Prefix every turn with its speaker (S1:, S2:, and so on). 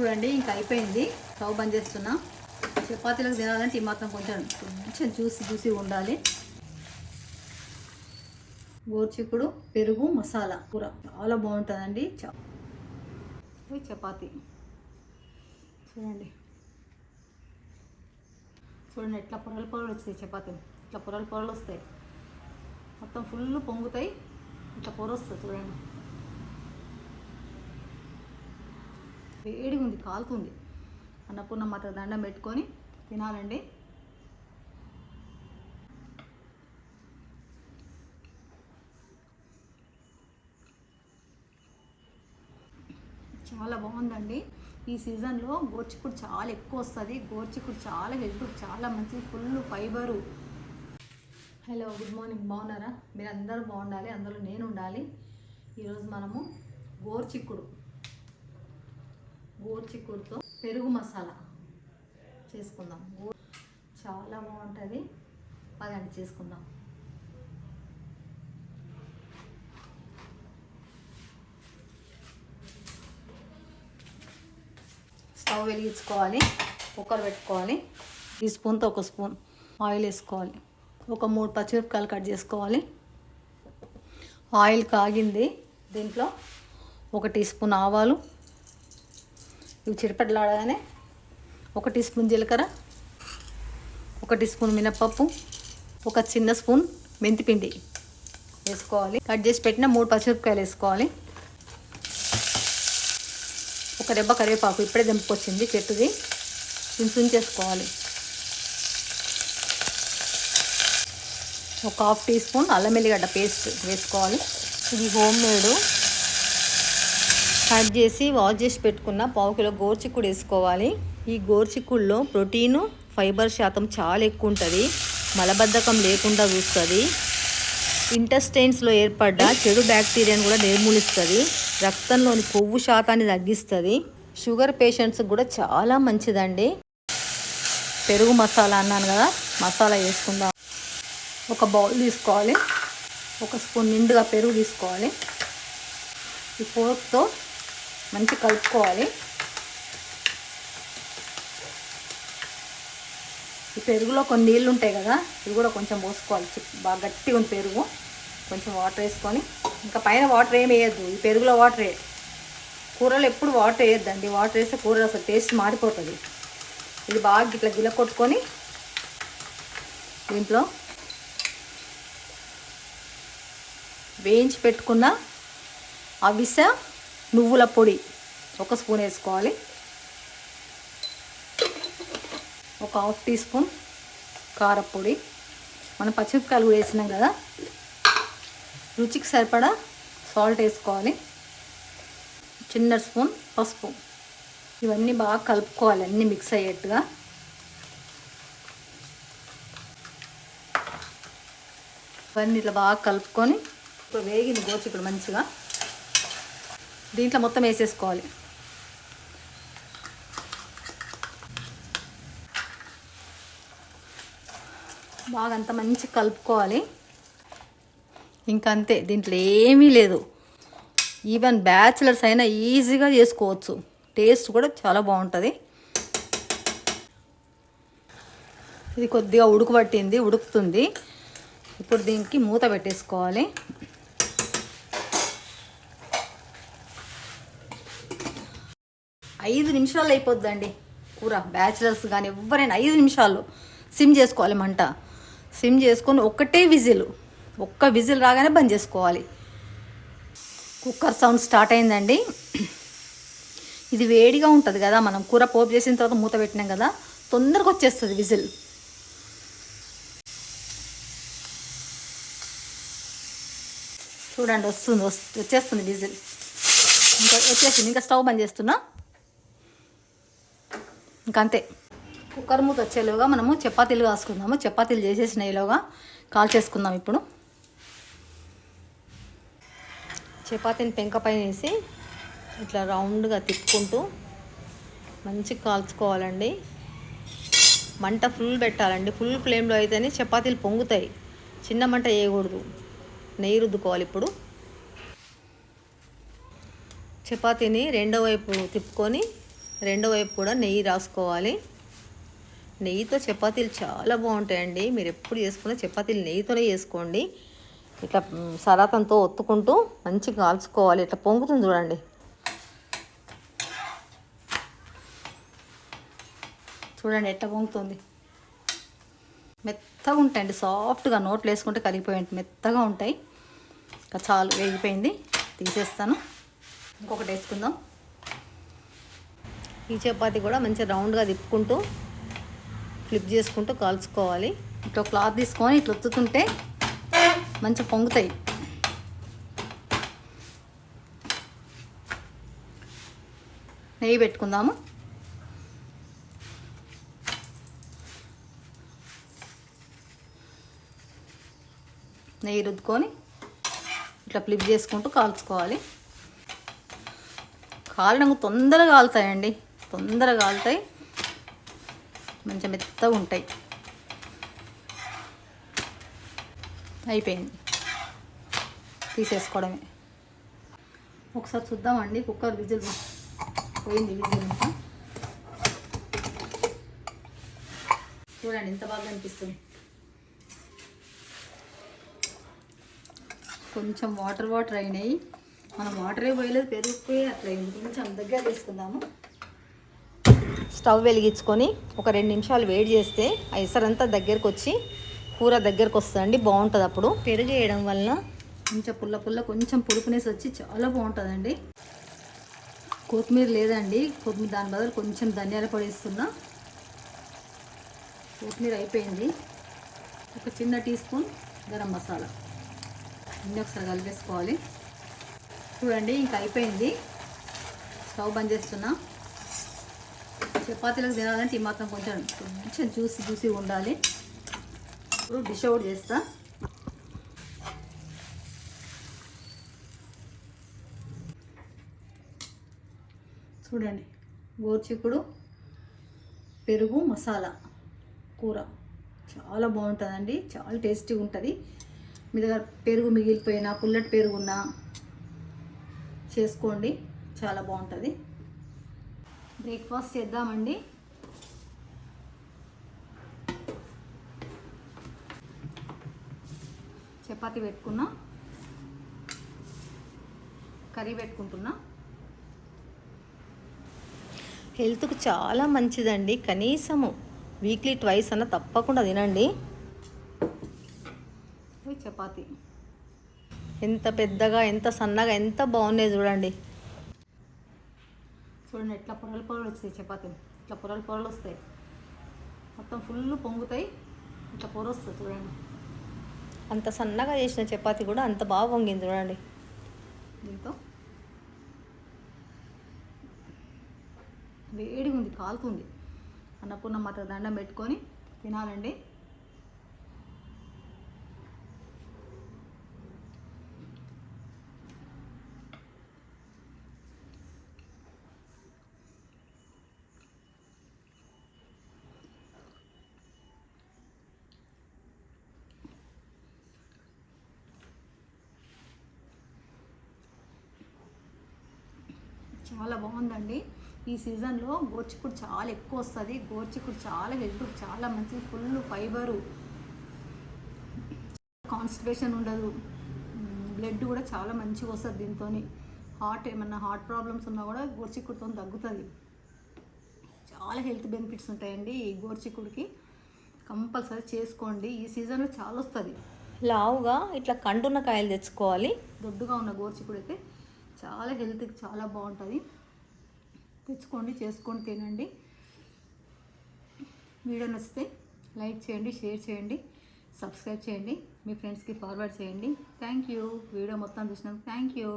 S1: చూడండి ఇంకా అయిపోయింది. స్టవ్ బంద్ చేస్తున్నా. చపాతీలకు తినాలంటే ఈ మాత్రం కొంచెం కొంచెం చూసి చూసి ఉండాలి. గోర్చికుడు పెరుగు మసాలా కూర. చాలా బాగుంటుందండి. చా- చపాతీ. చూడండి. చూడండి ఎట్లా పొరలు పొరలు వస్తాయి చపాతీ ఇట్లా పొరలు పొరలు వస్తాయి. మొత్తం ఫుల్ పొంగుతాయి. ఇట్లా పొర వస్తుంది చూడండి. వేడిగా ఉంది కాలుతుంది. అన్నపూర్ణ మాత్రం దండం పెట్టుకొని తినాలండి. చాలా బాగుందండి. ఈ సీజన్లో గోర్చికుడు చాలా ఎక్కువ వస్తుంది. గోర్చికుడు చాలా హెల్త్ చాలా మంచి full fibre. Hello good morning. బాగున్నారా? మీరు అందరూ బాగుండాలి అందులో నేను ఉండాలి. ఈరోజు మనము గోర్చిక్కుడు గోర్చిక్కుడుతో పెరుగు మసాలా చేసుకుందాం. గో- చాలా బాగుంటుంది. పదండి చేసుకుందాం. స్టవ్ వెలిగించుకోవాలి. కుక్కర్ పెట్టుకోవాలి. ఈ స్పూన్తో ఒక స్పూన్ ఆయిల్ వేసుకోవాలి. ఒక మూడు పచ్చిమిరపకాయలు కట్ చేసుకోవాలి. ఆయిల్ కాగింది. దీంట్లో ఒక టీ స్పూన్ ఆవాలు ఇవి చిరపట్లాడగానే ఒక టీ స్పూన్ జీలకర్ర ఒక టీ స్పూన్ మినప్పప్పు ఒక చిన్న స్పూన్ మెంతిపిండి వేసుకోవాలి. కట్ చేసి పెట్టిన మూడు పచ్చిమిరపకాయలు వేసుకోవాలి. ఒక దెబ్బ కరివేపాకు ఇప్పుడే దింపుకొచ్చింది చెట్టుది. దీన్ని చేసుకోవాలి. ఒక హాఫ్ టీ స్పూన్ అల్లం ఎల్లిగడ్డ పేస్ట్ వేసుకోవాలి. ఇది హోమ్ మేడు. కట్ చేసి వాష్ చేసి పెట్టుకున్న పావు కిలో గోర్చిక్కుడు వేసుకోవాలి. ఈ గోర్చిక్కుడులో ప్రోటీను ఫైబర్ శాతం చాలా ఎక్కువ ఉంటుంది. మలబద్ధకం లేకుండా చూస్తుంది. ఇంటెస్టైన్స్లో ఏర్పడ్డ చెడు బ్యాక్టీరియాను కూడా నిర్మూలిస్తుంది. రక్తంలోని కొవ్వు శాతాన్ని తగ్గిస్తుంది. షుగర్ పేషెంట్స్కి కూడా చాలా మంచిదండి. పెరుగు మసాలా అన్నాను కదా మసాలా వేసుకుందాం. ఒక బౌల్ తీసుకోవాలి. ఒక స్పూన్ నిండుగా పెరుగు తీసుకోవాలి. ఈ ఫోర్క్తో మంచి కలుపుకోవాలి. ఈ పెరుగులో కొన్ని నీళ్ళు ఉంటాయి కదా ఇవి కూడా కొంచెం పోసుకోవాలి. బాగా గట్టిగా ఉంది పెరుగు కొంచెం వాటర్ వేసుకొని. ఇంకా పైన వాటర్ ఏమి వేయద్దు ఈ పెరుగులో వాటర్. కూరలో ఎప్పుడు వాటర్ వేయద్దండి వాటర్ వేస్తే కూర అసలు టేస్ట్ మారిపోతుంది. ఇది బాగా ఇట్లా గిల కొట్టుకొని దీంట్లో వేయించి పెట్టుకున్న అవిస నువ్వుల పొడి ఒక స్పూన్ వేసుకోవాలి. ఒక హాఫ్ టీ స్పూన్ కారపొడి. మనం పచ్చిమిరపకాయలు కూడా వేసినాం కదా. రుచికి సరిపడా సాల్ట్ వేసుకోవాలి. చిన్న స్పూన్ పసుపు. ఇవన్నీ బాగా కలుపుకోవాలి అన్నీ మిక్స్ అయ్యేట్టుగా. ఇవన్నీ ఇట్లా బాగా కలుపుకొని ఇప్పుడు వేగింది గోచిక్కుడు మంచిగా. దీంట్లో మొత్తం వేసేసుకోవాలి. బాగా అంత మంచి కలుపుకోవాలి. ఇంకా అంతే దీంట్లో ఏమీ లేదు. ఈవెన్ బ్యాచిలర్స్ అయినా ఈజీగా చేసుకోవచ్చు. టేస్ట్ కూడా చాలా బాగుంటుంది. ఇది కొద్దిగా ఉడుకుబట్టింది ఉడుకుతుంది. ఇప్పుడు దీనికి మూత పెట్టేసుకోవాలి. ఐదు నిమిషాలు అయిపోద్దండి. కూర బ్యాచిలర్స్ కానీ ఎవరైనా ఐదు నిమిషాలు సిమ్ చేసుకోవాలి మంట. సిమ్ చేసుకొని ఒక్కటే విజిల్ ఒక్క విజిల్ రాగానే బంద్ చేసుకోవాలి. కుక్కర్ సౌండ్ స్టార్ట్ అయిందండి. ఇది వేడిగా ఉంటుంది కదా మనం కూర పోపు చేసిన తర్వాత మూత పెట్టినాం కదా తొందరగా వచ్చేస్తుంది విజిల్. చూడండి వస్తుంది వస్తు- వచ్చేస్తుంది విజిల్. ఇంకా వచ్చేసింది ఇంకా స్టవ్ బంద్ చేస్తున్నా. ఇంకా అంతే కుక్కర్ మూత వచ్చేలోగా మనము చపాతీలు కాసుకుందాము. చపాతీలు చేసేసిన ఈలోగా కాల్ చేసుకుందాం ఇప్పుడు. చపాతీని పెంక పైన వేసి ఇట్లా రౌండ్గా తిప్పుకుంటూ మంచిగా కాల్చుకోవాలండి. మంట ఫుల్ పెట్టాలండి. ఫుల్ ఫ్లేమ్లో అయితేనే చపాతీలు పొంగుతాయి. చిన్న మంట వేయకూడదు. నెయ్యి రుద్దుకోవాలి ఇప్పుడు. చపాతీని రెండో వైపు తిప్పుకొని రెండో వైపు కూడా నెయ్యి రాసుకోవాలి. నెయ్యితో చపాతీలు చాలా బాగుంటాయండి. మీరు ఎప్పుడు చేసుకున్న చపాతీలు నెయ్యితోనే చేసుకోండి. ఇట్లా సరాతంతో ఒత్తుకుంటూ మంచిగా కాల్చుకోవాలి. ఇట్లా పొంగుతుంది చూడండి. చూడండి ఎట్లా పొంగుతుంది. మెత్తగా ఉంటాయండి. సాఫ్ట్గా నోట్లు వేసుకుంటే కరిగిపోయి మెత్తగా ఉంటాయి. ఇంకా చాలు వేగిపోయింది. తీసేస్తాను. ఇంకొకటి వేసుకుందాం. ఈ చపాతి కూడా మంచి రౌండ్గా తిప్పుకుంటూ ఫ్లిప్ చేసుకుంటూ కాల్చుకోవాలి ఇట్లా క్లాత్ తీసుకొని ఇట్లా ఒత్తుతుంటే మంచిగా పొంగుతాయి. నెయ్యి పెట్టుకుందాము. నెయ్యి రుద్దుకొని ఇట్లా ఫ్లిప్ చేసుకుంటూ కాల్చుకోవాలి కాలడం తొందరగా కాలుతాయండి. తొందరగా కాలుతాయి. మంచి మెత్తగా ఉంటాయి. అయిపోయింది. తీసేసుకోవడమే. ఒకసారి చూద్దామండి కుక్కర్ విజిల్ పోయింది విజిల్ చూడండి ఎంత బాగా అనిపిస్తుంది కొంచెం వాటర్ వాటర్ అయినాయి. మనం వాటరే పోయలేదు పెరుగుపోయి అట్లా కొంచెం దగ్గర తీసుకుందాము స్టవ్ వెలిగించుకొని ఒక రెండు నిమిషాలు వేడి చేస్తే ఆ ఇసరంతా దగ్గరకు వచ్చి కూర దగ్గరకు వస్తుందండి బాగుంటుంది అప్పుడు. పెరుగు వేయడం వలన కొంచెం పుల్ల పుల్ల కొంచెం పులుపునేసి వచ్చి చాలా బాగుంటుందండి. కొత్తిమీర లేదండి కొత్తిమీర దాని బదులు కొంచెం ధనియాల పొడి వేస్తున్నా. కొత్తిమీర అయిపోయింది. ఒక చిన్న టీ స్పూన్ గరం మసాలా. అన్నీ ఒకసారి కలిపేసుకోవాలి. చూడండి ఇంకా అయిపోయింది. స్టవ్ బంద్ చేస్తున్నా. చపాతీలకు తినాలంటే ఈ మాత్రం కొంచెం కొంచెం చూసి చూసి ఉండాలి. ఇప్పుడు డిష్ అవుట్ చేస్తా. చూడండి గోర్చికుడు పెరుగు మసాలా కూర. చాలా బాగుంటుందండి చాలా టేస్టీగా ఉంటుంది. మీ దగ్గర పెరుగు మిగిలిపోయినా పుల్లటి పెరుగున్నా చేసుకోండి చాలా బాగుంటుంది. బ్రేక్ఫాస్ట్ చేద్దామండి. చపాతి పెట్టుకున్నా. కర్రీ పెట్టుకుంటున్నా. హెల్త్కు చాలా మంచిదండి. కనీసము వీక్లీ ట్వైస్ అన్న తప్పకుండా తినండి. చపాతి. ఎంత పెద్దగా ఎంత సన్నగా ఎంత బాగున్నాయి చూడండి. చూడండి ఎట్లా పొరలు పొరలు వస్తాయి చపాతీలు. ఇట్లా పొరలు పొరలు వస్తాయి. మొత్తం ఫుల్ పొంగుతాయి. ఇట్లా పొర వస్తుంది చూడండి. అంత సన్నగా చేసిన చపాతీ కూడా అంత బాగా పొంగింది చూడండి. దీంతో వేడిగా ఉంది కాలుతుంది. అన్నపూర్ణ మాత్ర దండం పెట్టుకొని తినాలండి. చాలా బాగుందండి. ఈ సీజన్లో గోర్చిక్కుడు చాలా ఎక్కువ వస్తుంది. గోర్చిక్కుడు చాలా హెల్త్ చాలా మంచి ఫుల్ ఫైబరు. కాన్స్టిపేషన్ ఉండదు. బ్లడ్ కూడా చాలా మంచిగా వస్తుంది దీంతో హార్ట్ ఏమన్నా హార్ట్ ప్రాబ్లమ్స్ ఉన్నా కూడా గోర్చిక్కుడుతో తగ్గుతుంది. చాలా హెల్త్ బెనిఫిట్స్ ఉంటాయండి ఈ గోర్చిక్కుడికి కంపల్సరీ చేసుకోండి. ఈ సీజన్లో చాలా వస్తుంది. లావుగా ఇట్లా కండున్న కాయలు తెచ్చుకోవాలి. దొడ్డుగా ఉన్న గోర్చిక్కుడు అయితే చాలా హెల్త్కి చాలా బాగుంటుంది. తెచ్చుకోండి చేసుకొని తినండి. వీడియో నచ్చితే లైక్ చేయండి షేర్ చేయండి సబ్స్క్రైబ్ చేయండి. మీ ఫ్రెండ్స్కి ఫార్వర్డ్ చేయండి. థ్యాంక్ యూ వీడియో మొత్తం చూసినందుకు థ్యాంక్ యూ